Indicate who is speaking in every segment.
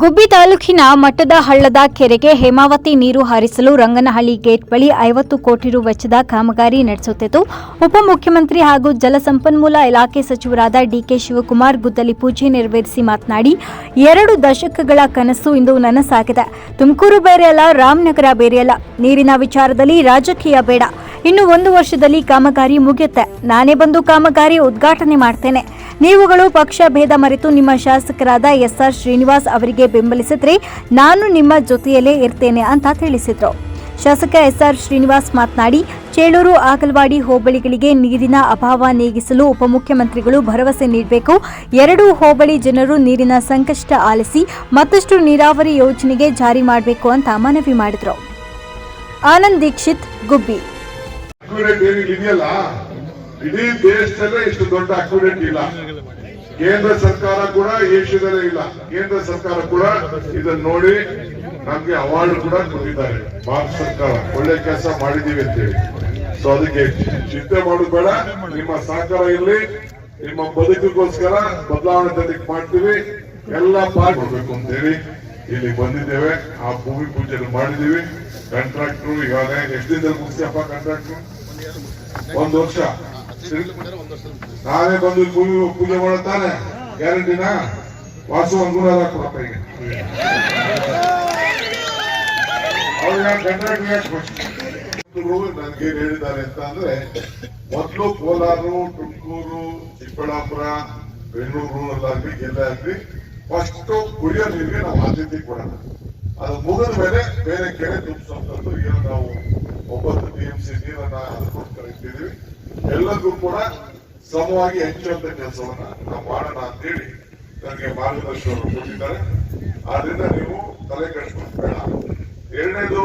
Speaker 1: ಗುಬ್ಬಿ ತಾಲೂಕಿನ ಮಟ್ಟದ ಹಳ್ಳದ ಕೆರೆಗೆ ಹೇಮಾವತಿ ನೀರು ಹರಿಸಲು ರಂಗನಹಳ್ಳಿ ಗೇಟ್ ಬಳಿ ಐವತ್ತು ಕೋಟಿ ರು ವೆಚ್ಚದ ಕಾಮಗಾರಿ ನಡೆಸುತ್ತಿದ್ದು, ಉಪಮುಖ್ಯಮಂತ್ರಿ ಹಾಗೂ ಜಲಸಂಪನ್ಮೂಲ ಇಲಾಖೆ ಸಚಿವರಾದ ಡಿಕೆ ಶಿವಕುಮಾರ್ ಗುದ್ದಲಿ ಪೂಜೆ ನೆರವೇರಿಸಿ ಮಾತನಾಡಿ, ಎರಡು ದಶಕಗಳ ಕನಸು ಇಂದು ನನಸಾಗಿದೆ. ತುಮಕೂರು ಬೇರೆಯಲ್ಲ ರಾಮನಗರ ಬೇರೆಯಲ್ಲ ನೀರಿನ ವಿಚಾರದಲ್ಲಿ ರಾಜಕೀಯ ಬೇಡ. ಇನ್ನು ಒಂದು ವರ್ಷದಲ್ಲಿ ಕಾಮಗಾರಿ ಮುಗಿಯುತ್ತೆ. ನಾನೇ ಬಂದು ಕಾಮಗಾರಿ ಉದ್ಘಾಟನೆ ಮಾಡ್ತೇನೆ. ನೀವುಗಳು ಪಕ್ಷ ಭೇದ ಮರೆತು ನಿಮ್ಮ ಶಾಸಕರಾದ ಎಸ್ಆರ್ ಶ್ರೀನಿವಾಸ್ ಅವರಿಗೆ ಬೆಂಬಲಿಸಿದ್ರೆ ನಾನು ನಿಮ್ಮ ಜೊತೆಯಲ್ಲೇ ಇರ್ತೇನೆ ಅಂತ ತಿಳಿಸಿದ್ರು. ಶಾಸಕ ಎಸ್ಆರ್ ಶ್ರೀನಿವಾಸ್ ಮಾತನಾಡಿ, ಚೇಳೂರು ಆಗಲ್ವಾಡಿ ಹೋಬಳಿಗಳಿಗೆ ನೀರಿನ ಅಭಾವ ನೀಗಿಸಲು ಉಪಮುಖ್ಯಮಂತ್ರಿಗಳು ಭರವಸೆ ನೀಡಬೇಕು. ಎರಡೂ ಹೋಬಳಿ ಜನರು ನೀರಿನ ಸಂಕಷ್ಟ ಆಲಿಸಿ ಮತ್ತಷ್ಟು ನೀರಾವರಿ ಯೋಜನೆಗೆ ಜಾರಿ ಮಾಡಬೇಕು ಅಂತ ಮನವಿ ಮಾಡಿದರು. ಆನಂದ್ ದೀಕ್ಷಿತ್, ಗುಬ್ಬಿ.
Speaker 2: ಅಕ್ಯುರೇಟ್ ಏನಿಲ್ಲ ಇದೆಯಲ್ಲ ಇಡೀ ದೇಶದಲ್ಲೇ ಇಷ್ಟು ದೊಡ್ಡ ಅಕ್ಯುರೇಟ್ ಇಲ್ಲ. ಕೇಂದ್ರ ಸರ್ಕಾರ ಕೂಡ ಏಷ್ಯಾದಲ್ಲೇ ಇಲ್ಲ. ಕೇಂದ್ರ ಸರ್ಕಾರ ಕೂಡ ಇದನ್ನ ನೋಡಿ ನಮ್ಗೆ ಅವಾರ್ಡ್ ಕೂಡ ಕೊಟ್ಟಿದ್ದಾರೆ. ಭಾರತ ಸರ್ಕಾರ ಒಳ್ಳೆ ಕೆಲಸ ಮಾಡಿದೀವಿ ಅಂತೇಳಿ. ಸೊ ಅದಕ್ಕೆ ಚಿಂತೆ ಮಾಡೋದು ಬೇಡ ನಿಮ್ಮ ಸಹಕಾರ ಇರಲಿ. ನಿಮ್ಮ ಬದುಕಿಗೋಸ್ಕರ ಬದಲಾವಣೆ ತರಲಿಕ್ಕೆ ಮಾಡ್ತೀವಿ. ಎಲ್ಲ ಪಾಲ್ ಅಂತ ಹೇಳಿ ಇಲ್ಲಿ ಬಂದಿದ್ದೇವೆ. ಆ ಭೂಮಿ ಪೂಜೆ ಮಾಡಿದೀವಿ ಕಾಂಟ್ರಾಕ್ಟ್ರು ಈಗಾಗಲೇ ಎಷ್ಟು ದಿನದಲ್ಲಿ ಮುಗಿಸ್ಯಪ್ಪ ಕಾಂಟ್ರಾಕ್ಟ್ರು ಒಂದು ವರ್ಷ. ನಾನೇ ಬಂದು ಭೂಮಿ ಪೂಜೆ ಮಾಡುತ್ತಾನೆ. ಗ್ಯಾರಂಟಿನ? ವಾಸು ಒಂದು ನೂರ ಕೊಡಪ್ಪ ಈಗ ಅವ್ರಿಗೆ ಕಾಂಟ್ರಾಕ್ಟ್ ನನಗೆ ಏನ್ ಹೇಳಿದ್ದಾರೆ ಅಂತ ಅಂದ್ರೆ, ಮೊದಲು ಕೋಲಾರು, ತುಮಕೂರು, ಚಿಕ್ಕಬಳ್ಳಾಪುರ, ಬೆಂಗಳೂರು ಅಲ್ಲಾಗ್ಲಿ ಎಲ್ಲ ಆಗ್ಲಿ ಫಸ್ಟ್ ಕುಡಿಯೋ ನೀರಿಗೆ ನಾವು ಆದ್ಯತೆ ಕೊಡೋಣ ಅದು ಮುಗಿದ ಮೇಲೆ ಬೇರೆ ಕೆರೆ ತುಂಬಿಸುವಂತದ್ದು ಏನು ನಾವು ನೀರನ್ನ ಇಟ್ಟಿದ್ದೀವಿ ಎಲ್ಲರಿಗೂ ಕೂಡ ಸಮವಾಗಿ ಹಂಚುವಂತ ಕೆಲಸವನ್ನ ನಾವು ಮಾಡೋಣ ಅಂತೇಳಿ ನನಗೆ ಮಾರ್ಗದರ್ಶನವರು ಕೊಟ್ಟಿದ್ದಾರೆ. ಆದ್ರಿಂದ ನೀವು ತಲೆ ಬೇಡ ಎರಡನೇದು,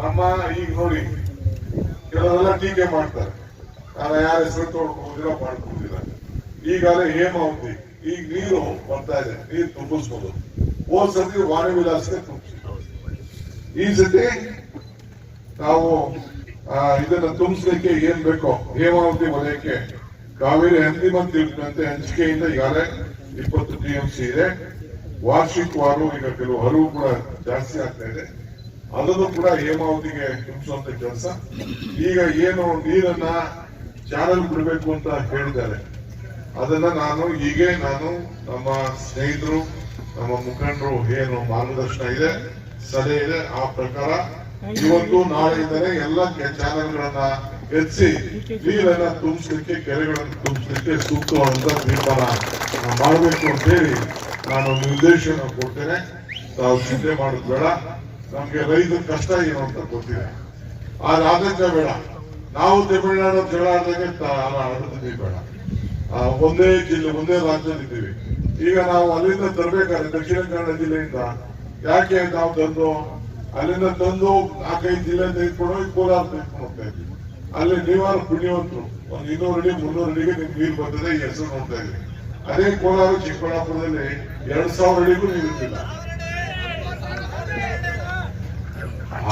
Speaker 2: ನಮ್ಮ ಈಗ ನೋಡಿ ಕೆಲವೆಲ್ಲ ಟೀಕೆ ಮಾಡ್ತಾರೆ. ನಾನು ಯಾರ ಹೆಸರು ತೊಗೊಳ್ಬಹುದಿಲ್ಲ ಮಾಡ್ಕೊಳ್ಳುದಿಲ್ಲ ಈಗಾಗಲೇ ಹೇಮಾವತಿ ಈಗ ನೀರು ಬರ್ತಾ ಇದೆ, ನೀರು ತುಂಬಿಸ್ಬೋದು. ಹೋದ್ ಸತಿ ವಾಣಿ ವಿಲಾಸಕ್ಕೆ ತುಂಬಿಸಿ ಈ ಸತಿ ನಾವು ಇದನ್ನ ತುಂಬಿಸ್ಲಿಕ್ಕೆ ಏನ್ ಬೇಕೋ, ಹೇಮಾವತಿ ವಲಯಕ್ಕೆ. ಕಾವೇರಿ ಅಂತಿಮ ತೀರ್ಪಿನಂತೆ ಹಂಚಿಕೆಯಿಂದ ಈಗಾಗಲೇ ಇಪ್ಪತ್ತು ಟಿಎಂಸಿ ಇದೆ. ವಾರ್ಷಿಕವಾರು ಈಗ ಕೆಲವು ಹರಿವು ಕೂಡ ಜಾಸ್ತಿ ಆಗ್ತಾ ಇದೆ. ಅದನ್ನು ಕೂಡ ಹೇಮಾವತಿಗೆ ತುಂಬಿಸುವಂತ ಕೆಲಸ. ಈಗ ಏನು ನೀರನ್ನ ಚಾನಲ್ ಬಿಡಬೇಕು ಅಂತ ಹೇಳಿದ್ದಾರೆ. ಅದನ್ನ ನಾನು, ಹೀಗೆ ನಾನು ನಮ್ಮ ಸ್ನೇಹಿತರು, ನಮ್ಮ ಮುಖಂಡರು ಏನು ಮಾರ್ಗದರ್ಶನ ಇದೆ, ಸಲಹೆ ಇದೆ, ಆ ಪ್ರಕಾರ ಇವತ್ತು ನಾಳೆ ನಾಳೆಯಿಂದಲೇ ಎಲ್ಲ ಚಾನೆಲ್ಗಳನ್ನ ಹೆಚ್ಚಿ ನೀರನ್ನ ತುಂಬಿಸ್ಲಿಕ್ಕೆ, ಕೆರೆಗಳನ್ನು ತುಂಬಿಸ್ಲಿಕ್ಕೆ ಸೂಕ್ತವಾದಂತ ತೀರ್ಮಾನ ಮಾಡಬೇಕು ಅಂತ ಹೇಳಿ ನಾನು ನಿರ್ದೇಶನ ಕೊಡ್ತೇನೆ. ತಾವು ಚಿಂತೆ ಮಾಡೋದು ಬೇಡ ನಮ್ಗೆ ರೈತರ ಕಷ್ಟ ಏನು ಅಂತ ಗೊತ್ತಿದೆ ಆದ್ರೆ ಆತಂಕ ಬೇಡ. ನಾವು ತಮಿಳುನಾಡು ಜಗಳ ಆದಾಗ ಆಡೋದಕ್ಕೆ ಬೇಡ. ಒಂದೇ ಜಿಲ್ಲೆ, ಒಂದೇ ರಾಜ್ಯದಲ್ಲಿ ಇದ್ದೀವಿ. ಈಗ ನಾವು ಅಲ್ಲಿಂದ ತರಬೇಕಾದ್ರೆ ದಕ್ಷಿಣ ಕನ್ನಡ ಜಿಲ್ಲೆಯಿಂದ ಯಾಕೆ ನಾವು ತಂದು ಅಲ್ಲಿಂದ ತಂದು ನಾಲ್ಕೈದು ಜಿಲ್ಲೆ ತೆಗೆದುಕೊಂಡು ಹೋಗಿ ಕೋಲಾರ ತೆಗೆದುಕೊಂಡು ಹೋಗ್ತಾ ಇದ್ವಿ. ಅಲ್ಲಿ ನೀವಾರು ಪುಣ್ಯವಂತರು. ಒಂದು ಇನ್ನೂರು ಅಡಿ, ಮುನ್ನೂರು ಅಡಿಗೆ ನಿಮ್ಗೆ ನೀರು ಬರ್ತದೆ ಈ ಹೆಸರು ನೋಡ್ತಾ ಇದ್ವಿ ಅದೇ ಕೋಲಾರ ಚಿಕ್ಕಬಳ್ಳಾಪುರದಲ್ಲಿ ಎರಡ್ ಸಾವಿರ ಅಡಿಗೂ ನೀರುತ್ತಿಲ್ಲ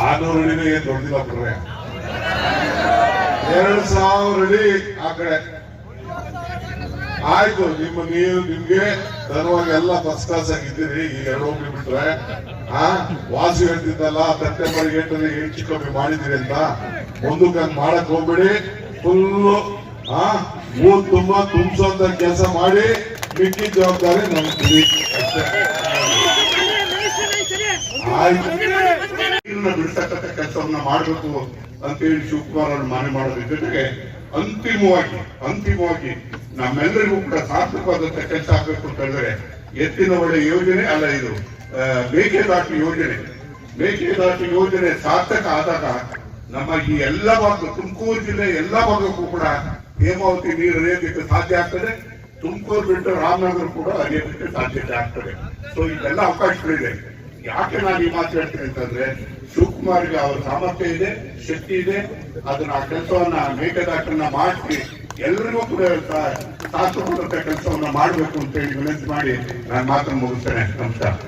Speaker 2: ಆರ್ನೂರು ಅಡಿನೇ ಏನ್ ದೊಡ್ಡದಿಲ್ಲ ಬಿಡ್ರೆ. ಎರಡ್ ಸಾವಿರ ಅಡಿ ಆ ಕಡೆ. ಆಯ್ತು, ನಿಮ್ಮ ನೀರು ನಿಮ್ಗೆ ತರುವಾಗ ಎಲ್ಲ ಫಸ್ಟ್ ಕ್ಲಾಸ್ ಆಗಿದ್ದೀರಿ. ಈಗ ಎರಡು ಹೋಗ್ಲಿ ಬಿಟ್ರೆ. ಆ ವಾಸಿ ಹೇಳ್ತಿದ್ದಲ್ಲ ಸೆಪ್ಟೆಂಬರ್ ಏಟಲ್ಲಿ ಹೆಚ್ಚು ಕಮ್ಮಿ ಮಾಡಿದಿರಿ ಅಂತ. ಮುಂದಕ್ಕೆ ಹಂಗ್ ಮಾಡಕ್ ಹೋಗ್ಬೇಡಿ. ಫುಲ್ಲು ಆ ಊರ್ ತುಂಬಾ ತುಂಬಿಸುವಂತ ಕೆಲಸ ಮಾಡಿ ಮಿಕ್ಕಿ ಜವಾಬ್ದಾರಿ ನಮ್ಗೆ ಆಯ್ತು.
Speaker 3: ನೀರನ್ನ ಬಿಡಿಸತಕ್ಕ ಕೆಲಸವನ್ನ ಮಾಡಬೇಕು ಅಂತ ಹೇಳಿ ಶಿವಕುಮಾರ್ ಅವ್ರು ಮನೆ ಮಾಡೋದ್ರ ಜೊತೆಗೆ ಅಂತಿಮವಾಗಿ ಅಂತಿಮವಾಗಿ ನಮ್ಮೆಲ್ಲರಿಗೂ ಕೂಡ ಸಾರ್ಥಕವಾದಂತ ಕೆಲಸ ಆಗ್ಬೇಕು ಅಂತ ಹೇಳಿದ್ರೆ ಎತ್ತಿನ ಒಳ್ಳೆ ಯೋಜನೆ ಅಲ್ಲ ಇದು. ಮೇಕೆದಾಟು ಯೋಜನೆ. ಮೇಕೆದಾಟು ಯೋಜನೆ ಸಾರ್ಥಕ ಆದಾಗ ನಮ್ಮ ಈ ಎಲ್ಲ ಭಾಗ ತುಮಕೂರು ಜಿಲ್ಲೆ ಎಲ್ಲ ಭಾಗಕ್ಕೂ ಕೂಡ ಹೇಮಾವತಿ ನೀರು ಹರಿಯೋದಕ್ಕೆ ಸಾಧ್ಯ ಆಗ್ತದೆ. ತುಮಕೂರು ಬಿಟ್ಟು ರಾಮನಗರ ಕೂಡ ಹರಿಯೋದಕ್ಕೆ ಸಾಧ್ಯತೆ ಆಗ್ತದೆ. ಸೊ ಇದೆಲ್ಲ ಅವಕಾಶಗಳಿದೆ. ಯಾಕೆ ನಾನು ಈ ಮಾತು ಅಂತಂದ್ರೆ, ಶಿವಕುಮಾರ್ಗೆ ಅವರ ಸಾಮರ್ಥ್ಯ ಇದೆ, ಶಕ್ತಿ ಇದೆ. ಅದನ್ನ ಆ ಕೆಲಸವನ್ನ ಮೇಕೆದಾಟನ್ನ ಮಾಡಿಸಿ ಎಲ್ಲರಿಗೂ ಕೂಡ ಸಾರ್ಥಕವಾದಂತ ಕೆಲಸವನ್ನ ಮಾಡಬೇಕು ಅಂತ ಹೇಳಿ ವಿನಂತಿ ಮಾಡಿ ನಾನು ಮಾತನ್ನು ಮುಗಿಸ್ತೇನೆ. ನಮಸ್ಕಾರ.